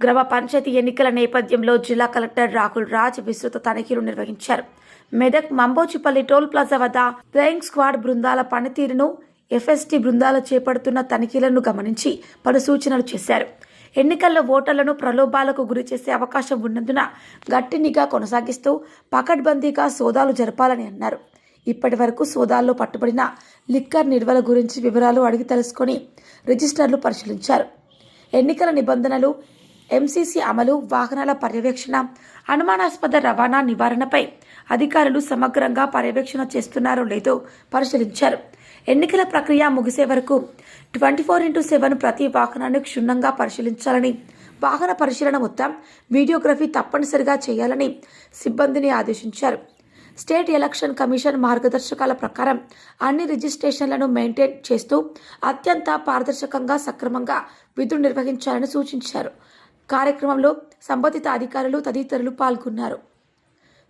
గ్రామ పంచాయతీ ఎన్నికల నేపథ్యంలో జిల్లా కలెక్టర్ రాహుల్ రాజ్ విస్తృత తనిఖీలు నిర్వహించారు. మెదక్ మంబోచిపల్లి టోల్ ప్లాజా వద్ద ప్లేయింగ్ స్క్వాడ్ బృందాల పనితీరును ఎఫ్ఎస్టీ బృందాలు చేపడుతున్న తనిఖీలను గమనించి పలు సూచనలు చేశారు. ఎన్నికల్లో ఓటర్లను ప్రలోభాలకు గురి చేసే అవకాశం ఉన్నందున గట్టి నిఘా కొనసాగిస్తూ పకడ్బందీగా సోదాలు జరపాలని అన్నారు. ఇప్పటి వరకు సోదాల్లో పట్టుబడిన లిక్కర్ నిల్వల గురించి వివరాలు అడిగి తెలుసుకొని రిజిస్టర్లు పరిశీలించారు. ఎన్నికల నిబంధనలు ఎంసీసీ అమలు వాహనాల పర్యవేక్షణ అనుమానాస్పద రవాణా నివారణపై అధికారులు సమగ్రంగా పర్యవేక్షణ చేస్తున్నారో లేదో పరిశీలించారు. ఎన్నికల ప్రక్రియ ముగిసే వరకు ట్వంటీ ఫోర్ ఇంటూ సెవెన్ ప్రతి వాహనాన్ని క్షుణ్ణంగా పరిశీలించాలని వాహన పరిశీలన మొత్తం వీడియోగ్రఫీ తప్పనిసరిగా చేయాలని సిబ్బందిని ఆదేశించారు. స్టేట్ ఎలక్షన్ కమిషన్ మార్గదర్శకాల ప్రకారం అన్ని రిజిస్ట్రేషన్లను మెయింటైన్ చేస్తూ అత్యంత పారదర్శకంగా సక్రమంగా విధులు నిర్వహించాలని సూచించారు. కార్యక్రమంలో సంబంధిత అధికారులు తదితరులు పాల్గొన్నారు.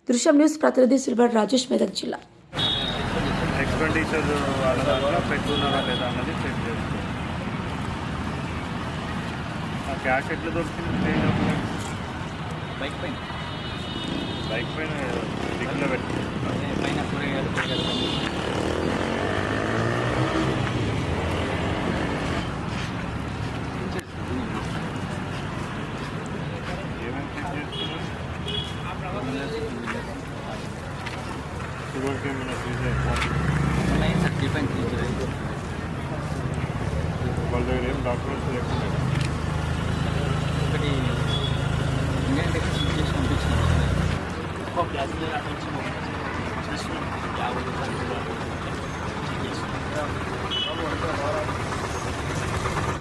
దృశ్యం న్యూస్ ప్రతినిధి సిల్వర్ రాజేష్ మెదక్ జిల్లా. ఎక్స్పెండిచర్ వాళ్ళ దాంట్లో పెట్టుకున్నారా లేదా అన్నది చెక్ చేసుకో ఆ క్యాష్ ఎట్లా దొరికింది బైక్ పైన. బైక్ పైన దిక్కులో పెట్టి అదే పైన కూరగాయలు కూరగాయలు బండి. ఏమేమి చెక్ చేస్తున్నారు షుగర్ కేన్ మీద ఫీజు ఉన్నాయి సార్ డిపెండ్ చేసి వాళ్ళ దగ్గర ఏం డాక్యుమెంట్స్ లేకుండా ఒకటి ఒక ప్యాసింజర్ అటు వచ్చి చేస్తున్నాం యాభై రూపాయలు